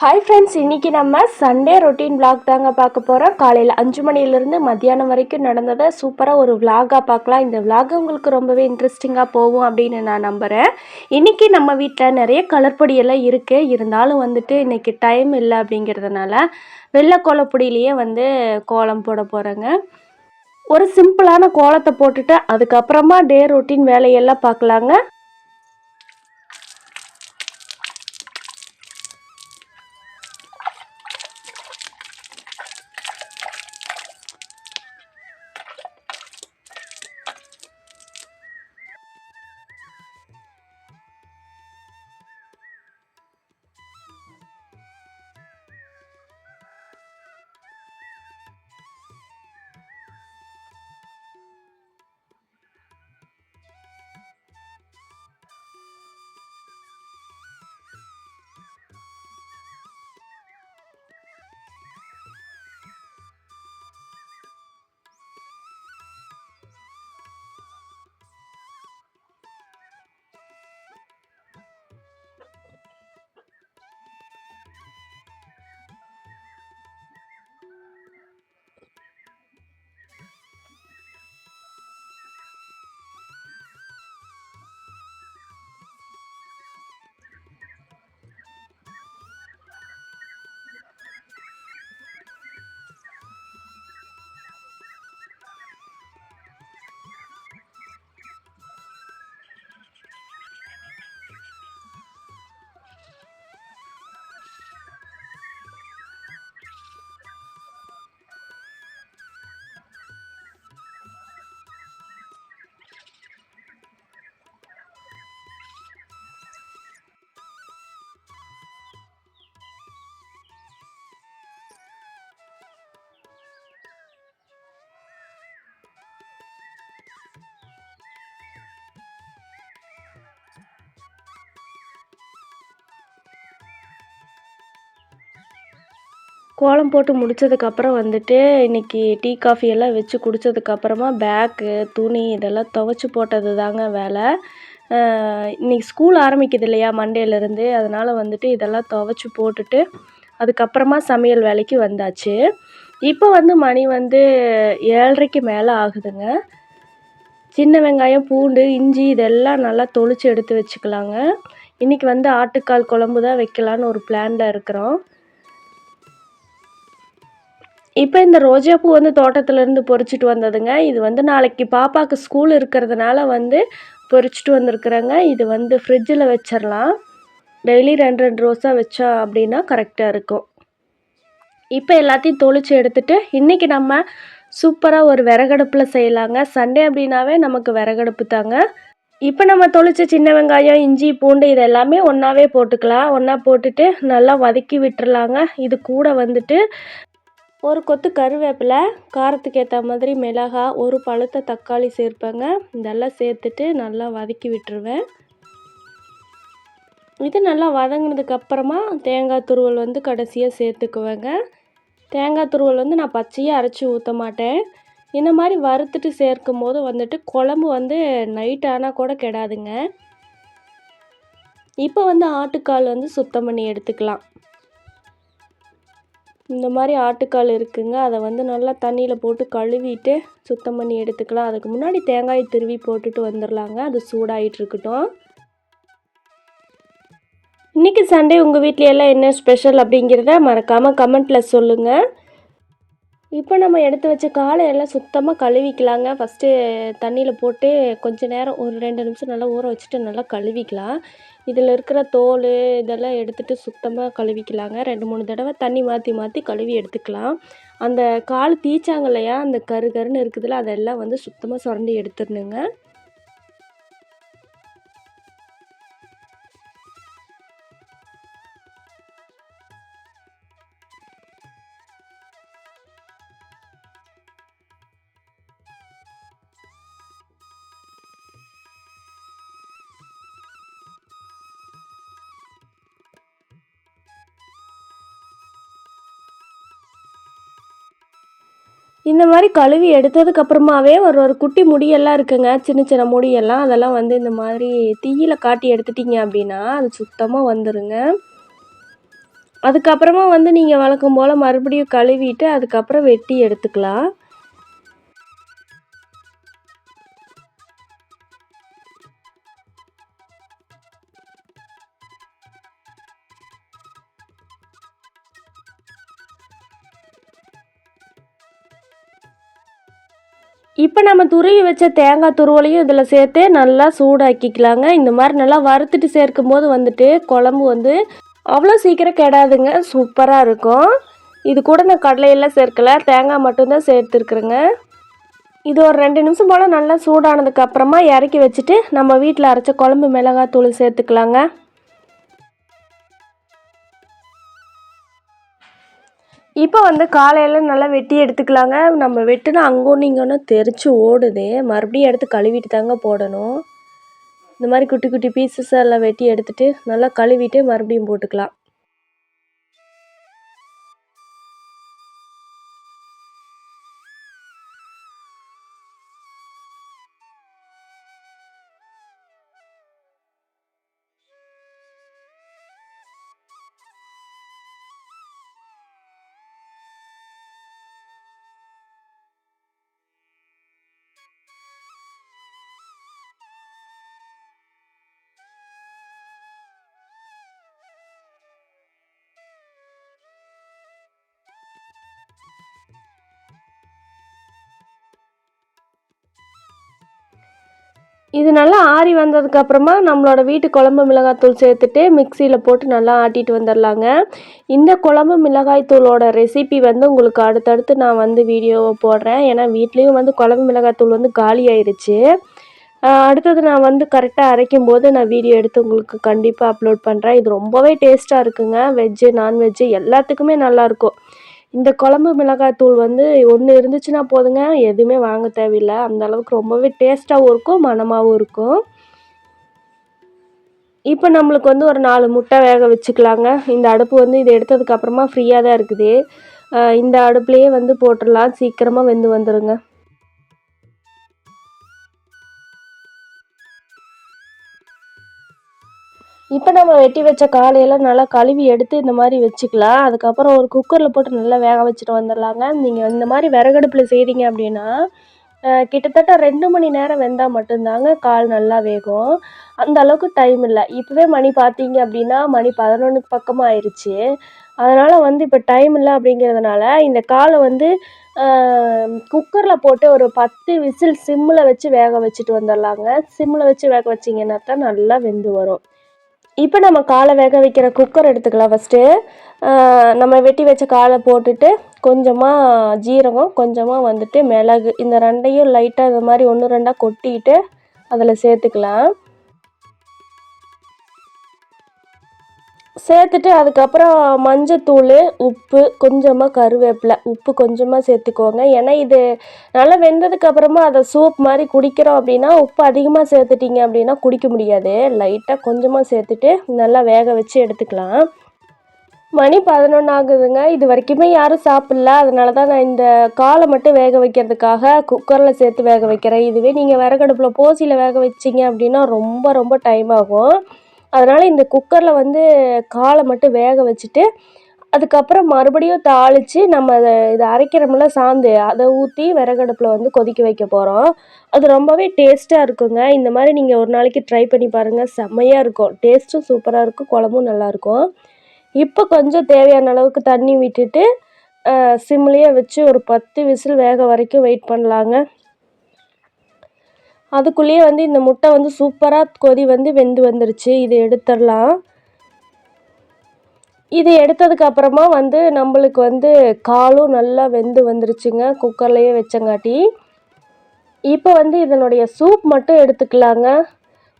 Hi friends இன்றைக்கி நம்ம Sunday routine vlog தாங்க பார்க்க போகிறோம் காலையில் அஞ்சு மணிலேருந்து மத்தியானம் வரைக்கும் நடந்ததை சூப்பராக ஒரு விளாகாக பார்க்கலாம். இந்த விளாக் உங்களுக்கு ரொம்பவே இன்ட்ரெஸ்டிங்காக போகும் அப்படின்னு நான் நம்புகிறேன் இன்றைக்கி நம்ம வீட்டில் நிறைய கலர் பொடியெல்லாம் இருக்குது இருந்தாலும் வந்துட்டு இன்றைக்கி டைம் இல்லை அப்படிங்கிறதுனால வெள்ளை கோலப்பொடியிலேயே வந்து கோலம் போட போகிறேங்க ஒரு சிம்பிளான கோலத்தை போட்டுட்டு அதுக்கப்புறமா டே ரொட்டீன் வேலையெல்லாம் பார்க்கலாங்க. கோலம் போட்டு முடிச்சதுக்கப்புறம் வந்துட்டு இன்றைக்கி டீ காஃபி எல்லாம் வச்சு குடித்ததுக்கப்புறமா பேக்கு துணி இதெல்லாம் துவைச்சி போட்டது தாங்க வேலை. இன்றைக்கி ஸ்கூல் ஆரம்பிக்குது இல்லையா மண்டேலேருந்து அதனால் வந்துட்டு இதெல்லாம் துவைச்சி போட்டுட்டு அதுக்கப்புறமா சமையல் வேலைக்கு வந்தாச்சு. இப்போ வந்து மணி வந்து ஏழரைக்கு மேலே ஆகுதுங்க. சின்ன வெங்காயம் பூண்டு இஞ்சி இதெல்லாம் நல்லா தொளிச்சு எடுத்து வச்சுக்கலாங்க. இன்றைக்கி வந்து ஆட்டுக்கால் குழம்பு தான் வைக்கலான்னு ஒரு பிளானில் இருக்கிறோம். இப்போ இந்த ரோஜா பூ வந்து தோட்டத்துலேருந்து பொறிச்சிட்டு வந்ததுங்க. இது வந்து நாளைக்கு பாப்பாவுக்கு ஸ்கூல் இருக்கிறதுனால வந்து பொறிச்சிட்டு வந்திருக்குறேங்க. இது வந்து ஃப்ரிட்ஜில் வச்சிடலாம் டெய்லி ரெண்டு ரெண்டு ரோஸாக வச்சா அப்படின்னா கரெக்டாக இருக்கும். இப்போ எல்லாத்தையும் தொளிச்சு எடுத்துட்டு இன்றைக்கி நம்ம சூப்பராக ஒரு விறகடுப்பில் செய்யலாங்க. சண்டே அப்படின்னாவே நமக்கு விறகடுப்பு தாங்க. இப்போ நம்ம தொளிச்ச சின்ன வெங்காயம் இஞ்சி பூண்டு இது எல்லாமே ஒன்றாவே போட்டுக்கலாம். ஒன்றா போட்டுட்டு நல்லா வதக்கி விட்டுறலாங்க இது கூட வந்துட்டு ஒரு கொத்து கருவேப்பிலை காரத்துக்கு ஏற்ற மாதிரி மிளகாய் ஒரு பழுத்த தக்காளி சேர்ப்பேங்க. இதெல்லாம் சேர்த்துட்டு நல்லா வதக்கி விட்டுருவேன். இது நல்லா வதங்கினதுக்கப்புறமா தேங்காய் துருவல் வந்து கடைசியாக சேர்த்துக்குவேங்க. தேங்காய் துருவல் வந்து நான் பச்சையாக அரைச்சி ஊற்ற மாட்டேன். இந்த மாதிரி வறுத்துட்டு சேர்க்கும் போது வந்துட்டு குழம்பு வந்து நைட் ஆனால் கூட கெடாதுங்க. இப்போ வந்து ஆட்டுக்கால் வந்து சுத்தம் பண்ணி எடுத்துக்கலாம். இந்த மாதிரி ஆட்டுக்கால் இருக்குங்க. அதை வந்து நல்லா தண்ணியில் போட்டு கழுவிட்டு சுத்தம் பண்ணி எடுத்துக்கலாம். அதுக்கு முன்னாடி தேங்காய் திருவி போட்டுட்டு வந்துடலாங்க அது சூடாகிட்டு இருக்கட்டும். இன்றைக்கி சண்டே உங்கள் வீட்டில் எல்லாம் என்ன ஸ்பெஷல் அப்படிங்கிறத மறக்காமல் கமெண்ட்டில் சொல்லுங்கள் இப்போ நம்ம எடுத்து வச்ச காலை எல்லாம் சுத்தமாக கழுவிக்கலாங்க. ஃபஸ்ட்டு தண்ணியில் போட்டு கொஞ்சம் நேரம் ஒரு ரெண்டு நிமிஷம் நல்லா ஊற வச்சுட்டு நல்லா கழுவிக்கலாம். இதில் இருக்கிற தோல் இதெல்லாம் எடுத்துட்டு சுத்தமாக கழுவிக்கலாங்க. ரெண்டு மூணு தடவை தண்ணி மாற்றி மாற்றி கழுவி எடுத்துக்கலாம். அந்த கால் தீச்சாங்க இல்லையா? அந்த கரு கருன்னு இருக்குதுல்ல அதெல்லாம் வந்து சுத்தமாக சுரண்டி எடுத்துடணுங்க. இந்த மாதிரி கழுவி எடுத்ததுக்கு அப்புறமாவே ஒரு ஒரு குட்டி முடியெல்லாம் இருக்குங்க. சின்ன சின்ன முடியெல்லாம். அதெல்லாம் வந்து இந்த மாதிரி தீயில காட்டி எடுத்துட்டீங்க அப்படின்னா அது சுத்தமாக வந்துடுங்க அதுக்கப்புறமா வந்து நீங்கள் வழக்கம் போல் மறுபடியும் கழுவிட்டு அதுக்கப்புறம் வெட்டி எடுத்துக்கலாம். இப்போ நம்ம துருவி வச்ச தேங்காய் துருவலையும் இதில் சேர்த்து நல்லா சூடாக்கிக்கலாங்க. இந்த மாதிரி நல்லா வறுத்துட்டு சேர்க்கும் போது வந்துட்டு குழம்பு வந்து அவ்வளோ சீக்கிரம் கெடாதுங்க. சூப்பராக இருக்கும். இது கூட நான் கடலையெல்லாம் சேர்க்கல. தேங்காய் மட்டும்தான் சேர்த்துருக்குறேங்க. இது ஒரு ரெண்டு நிமிஷம் போல் நல்லா சூடானதுக்கப்புறமா இறக்கி வச்சுட்டு நம்ம வீட்டில் அரைச்ச குழம்பு மிளகாய் தூள் சேர்த்துக்கலாங்க. இப்போ வந்து காலையில் நல்லா வெட்டி எடுத்துக்கலாங்க. நம்ம வெட்டுனா அங்கொன்று இங்கொன்று தெரிச்சு ஓடுது. மறுபடியும் எடுத்து கழுவிட்டு தாங்க போடணும். இந்த மாதிரி குட்டி குட்டி பீசஸ் எல்லாம் வெட்டி எடுத்துட்டு நல்லா கழுவிட்டு மறுபடியும் போட்டுக்கலாம். இது நல்லா ஆறி வந்ததுக்கப்புறமா நம்மளோட வீட்டு குழம்பு மிளகாய்த்தூள் சேர்த்துட்டு மிக்சியில் போட்டு நல்லா ஆட்டிட்டு வந்துடலாங்க இந்த குழம்பு மிளகாய்த்தூளோட ரெசிபி வந்து உங்களுக்கு அடுத்தடுத்து நான் வந்து வீடியோவை போடுறேன். ஏன்னா வீட்லேயும் வந்து குழம்பு மிளகாய்த்தூள் வந்து காலி ஆயிடுச்சு அடுத்தது நான் வந்து கரெக்டாக அரைக்கும் போது நான் வீடியோ எடுத்து உங்களுக்கு கண்டிப்பாக அப்லோட் பண்ணுறேன் இது ரொம்பவே டேஸ்ட்டாக இருக்குங்க. வெஜ்ஜு நான்வெஜ்ஜு எல்லாத்துக்குமே நல்லாயிருக்கும் இந்த குழம்பு மிளகாய் தூள் வந்து ஒன்று இருந்துச்சுன்னா போதுங்க. எதுவுமே வாங்க தேவையில்லை. அந்த அளவுக்கு ரொம்பவே டேஸ்ட்டாகவும் இருக்கும் மணமாகவும் இருக்கும். இப்போ நம்மளுக்கு வந்து ஒரு நாலு முட்டை வேக வச்சுக்கலாங்க. இந்த அடுப்பு வந்து இது எடுத்ததுக்கப்புறமா ஃப்ரீயாக தான் இருக்குது. இந்த அடுப்புலேயே வந்து போட்டுடலாம். சீக்கிரமாக வெந்து வந்துடுங்க இப்போ நம்ம வெட்டி வச்ச காலையெல்லாம் நல்லா கழுவி எடுத்து இந்த மாதிரி வச்சுக்கலாம். அதுக்கப்புறம் ஒரு குக்கரில் போட்டு நல்லா வேக வச்சுட்டு வந்துடலாங்க. நீங்கள் இந்த மாதிரி விறகடுப்பில் செய்கிறீங்க அப்படின்னா கிட்டத்தட்ட ரெண்டு மணி நேரம் வெந்தால் மட்டும்தாங்க கால் நல்லா வேகும். அந்த அளவுக்கு டைம் இல்லை. இப்போவே மணி பார்த்தீங்க அப்படின்னா மணி பதினொன்றுக்கு பக்கமாக ஆயிடுச்சு அதனால் வந்து இப்போ டைம் இல்லை அப்படிங்கிறதுனால இந்த காலை வந்து குக்கரில் போட்டு ஒரு பத்து விசில் சிம்மில் வச்சு வேக வச்சுட்டு வந்துடலாங்க. சிம்மில் வச்சு வேக வச்சிங்கன்னா தான் நல்லா வெந்து வரும். இப்போ நம்ம காலை வேக வைக்கிற குக்கர் எடுத்துக்கலாம் ஃபஸ்ட்டு நம்ம வெட்டி வச்ச காலை போட்டுட்டு கொஞ்சமாக ஜீரகம் கொஞ்சமாக வந்துட்டு மிளகு இந்த ரெண்டையும் லைட்டாக இந்த மாதிரி ஒன்று ரெண்டாக கொட்டிட்டு அதில் சேர்த்துக்கலாம். சேர்த்துட்டு அதுக்கப்புறம் மஞ்சத்தூள் உப்பு கொஞ்சமாக கருவேப்பிலை. உப்பு கொஞ்சமாக சேர்த்துக்கோங்க. ஏன்னா இது நல்லா வெந்ததுக்கு அப்புறமா அதை சூப் மாதிரி குடிக்கிறோம் அப்படின்னா உப்பு அதிகமாக சேர்த்துட்டிங்க அப்படின்னா குடிக்க முடியாது. லைட்டாக கொஞ்சமாக சேர்த்துட்டு நல்லா வேக வச்சு எடுத்துக்கலாம். மணி பதினொன்று ஆகுதுங்க. இது வரைக்குமே யாரும் சாப்பிடல. அதனால தான் நான் இந்த காலை மட்டும் வேக வைக்கிறதுக்காக குக்கரில் சேர்த்து வேக வைக்கிறேன். இதுவே நீங்கள் விறகடுப்பில் போசியில் வேக வச்சிங்க அப்படின்னா ரொம்ப ரொம்ப டைம் ஆகும். அதனால் இந்த குக்கரில் வந்து காலை மட்டும் வேக வச்சுட்டு அதுக்கப்புறம் மறுபடியும் தாளித்து நம்ம அதை இதை அரைக்கிறோம்ல சாந்து அதை ஊற்றி விறகடுப்பில் வந்து கொதிக்க வைக்க போகிறோம் அது ரொம்பவே டேஸ்ட்டாக இருக்குங்க. இந்த மாதிரி நீங்கள் ஒரு நாளைக்கு ட்ரை பண்ணி பாருங்கள் செம்மையாக இருக்கும். டேஸ்ட்டும் சூப்பராக இருக்கும். குழம்பும் நல்லாயிருக்கும் இப்போ கொஞ்சம் தேவையான அளவுக்கு தண்ணி விட்டுட்டு சிம்லேயே வச்சு ஒரு பத்து விசில் வேக வரைக்கும் வெயிட் பண்ணலாங்க. அதுக்குள்ளேயே வந்து இந்த முட்டை வந்து சூப்பராக கொதி வந்து வெந்து வந்துருச்சு. இது எடுத்துடலாம். இது எடுத்ததுக்கு அப்புறமா வந்து நம்மளுக்கு வந்து காலும் நல்லா வெந்து வந்துருச்சுங்க. குக்கர்லேயே வச்சங்காட்டி. இப்போ வந்து இதனுடைய சூப் மட்டும் எடுத்துக்கலாங்க.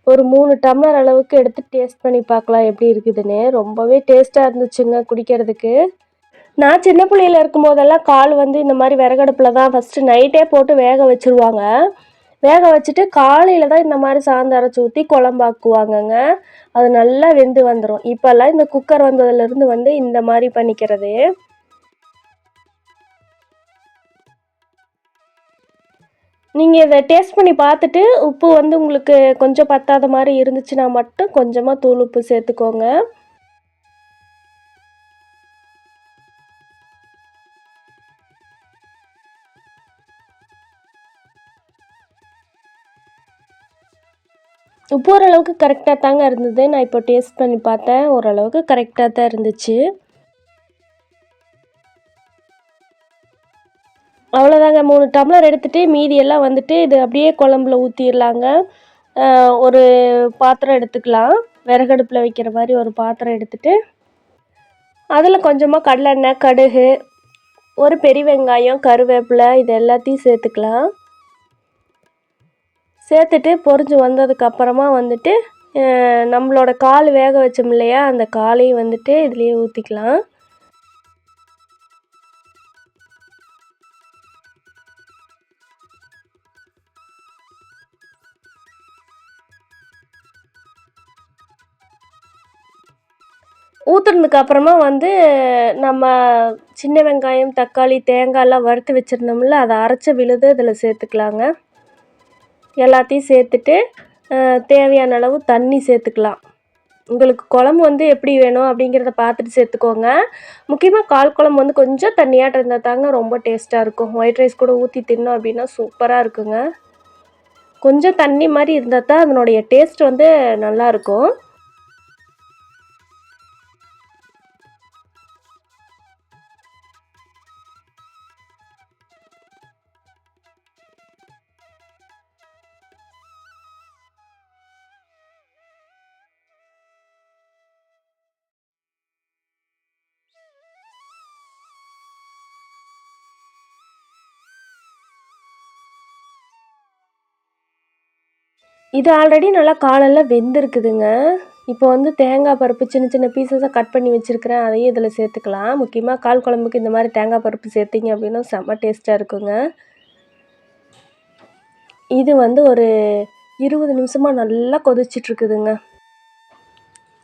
ஒரு மூணு டம்ளர் அளவுக்கு எடுத்து டேஸ்ட் பண்ணி பார்க்கலாம் எப்படி இருக்குதுன்னு. ரொம்பவே டேஸ்ட்டாக இருந்துச்சுங்க குடிக்கிறதுக்கு. நான் சின்ன பிள்ளையில இருக்கும்போதெல்லாம் கால் வந்து இந்த மாதிரி விறகடுப்பில் தான் ஃபஸ்ட்டு நைட்டே போட்டு வேக வச்சுருவாங்க. வேக வச்சுட்டு காலையில் தான் இந்த மாதிரி சாந்து அரைச்சி ஊற்றி குழம்பாக்குவாங்கங்க அது நல்லா வெந்து வந்துடும் இப்போல்லாம் இந்த குக்கர் வந்ததுலேருந்து வந்து இந்த மாதிரி பண்ணிக்கிறது. நீங்கள் இதை டேஸ்ட் பண்ணி பார்த்துட்டு உப்பு வந்து உங்களுக்கு கொஞ்சம் பத்தாத மாதிரி இருந்துச்சுன்னா மட்டும் கொஞ்சமாக தூள் உப்பு சேர்த்துக்கோங்க. உப்பு ஓரளவுக்கு கரெக்டாக தாங்க இருந்தது. நான் இப்போ டேஸ்ட் பண்ணி பார்த்தேன். ஓரளவுக்கு கரெக்டாக தான் இருந்துச்சு. அவ்வளோதாங்க மூணு டம்ளர் எடுத்துகிட்டு மீதியெல்லாம் வந்துட்டு இது அப்படியே குழம்புல ஊற்றிடலாங்க ஒரு பாத்திரம் எடுத்துக்கலாம். விறகடுப்பில் வைக்கிற மாதிரி ஒரு பாத்திரம் எடுத்துகிட்டு அதில் கொஞ்சமாக கடலெண்ணெய் கடுகு ஒரு பெரிய வெங்காயம் கருவேப்பிலை இது எல்லாத்தையும் சேர்த்துக்கலாம். சேர்த்துட்டு பொரிஞ்சு வந்ததுக்கப்புறமா வந்துட்டு நம்மளோட கால் வேக வச்சோம் இல்லையா? அந்த காலையும் வந்துட்டு இதுலேயே ஊற்றிக்கலாம் ஊற்றுனதுக்கு அப்புறமா வந்து நம்ம சின்ன வெங்காயம் தக்காளி தேங்காயெல்லாம் வறுத்து வச்சுருந்தோம்ல அதை அரைச்ச விழுது இதில் சேர்த்துக்கலாங்க. எல்லாத்தையும் சேர்த்துட்டு தேவையான அளவு தண்ணி சேர்த்துக்கலாம். உங்களுக்கு குழம்பு வந்து எப்படி வேணும் அப்படிங்கிறத பார்த்துட்டு சேர்த்துக்கோங்க. முக்கியமாக கால் குழம்பு வந்து கொஞ்சம் தண்ணியாக இருந்தால் தாங்க ரொம்ப டேஸ்ட்டாக இருக்கும். ஒயிட் ரைஸ் கூட ஊற்றி தின்னோம் அப்படின்னா சூப்பராக இருக்குங்க. கொஞ்சம் தண்ணி மாதிரி இருந்தால் தான் அதனுடைய டேஸ்ட் வந்து நல்லாயிருக்கும் இது ஆல்ரெடி நல்லா காலெல்லாம் வெந்திருக்குதுங்க. இப்போ வந்து தேங்காய் பருப்பு சின்ன சின்ன பீசஸாக கட் பண்ணி வச்சுருக்கிறேன். அதையும் இதில் சேர்த்துக்கலாம். முக்கியமாக கால் குழம்புக்கு இந்த மாதிரி தேங்காய் பருப்பு சேர்த்திங்க அப்படின்னா செம்ம டேஸ்ட்டாக இருக்குங்க. இது வந்து ஒரு இருபது நிமிஷமாக நல்லா கொதிச்சிட்ருக்குதுங்க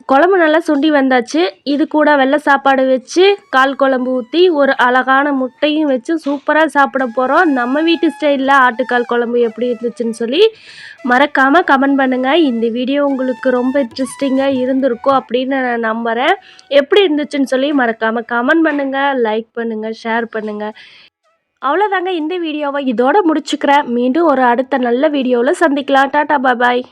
குழம்பு நல்லா சுண்டி வந்தாச்சு. இது கூட வெள்ளை சாப்பாடு வச்சு கால் குழம்பு ஊற்றி ஒரு அழகான முட்டையும் வச்சு சூப்பராக சாப்பிட போகிறோம் நம்ம வீட்டு ஸ்டைலில் ஆட்டுக்கால் குழம்பு எப்படி இருந்துச்சுன்னு சொல்லி மறக்காமல் கமெண்ட் பண்ணுங்கள் இந்த வீடியோ உங்களுக்கு ரொம்ப இன்ட்ரெஸ்டிங்காக இருந்திருக்கும் அப்படின்னு நான் நம்புகிறேன் எப்படி இருந்துச்சுன்னு சொல்லி மறக்காமல் கமெண்ட் பண்ணுங்கள் லைக் பண்ணுங்கள் ஷேர் பண்ணுங்கள் அவ்வளோதாங்க இந்த வீடியோவை. இதோட முடிச்சுக்கிறேன். மீண்டும் ஒரு அடுத்த நல்ல வீடியோவில் சந்திக்கலாம். டாட்டா பாய்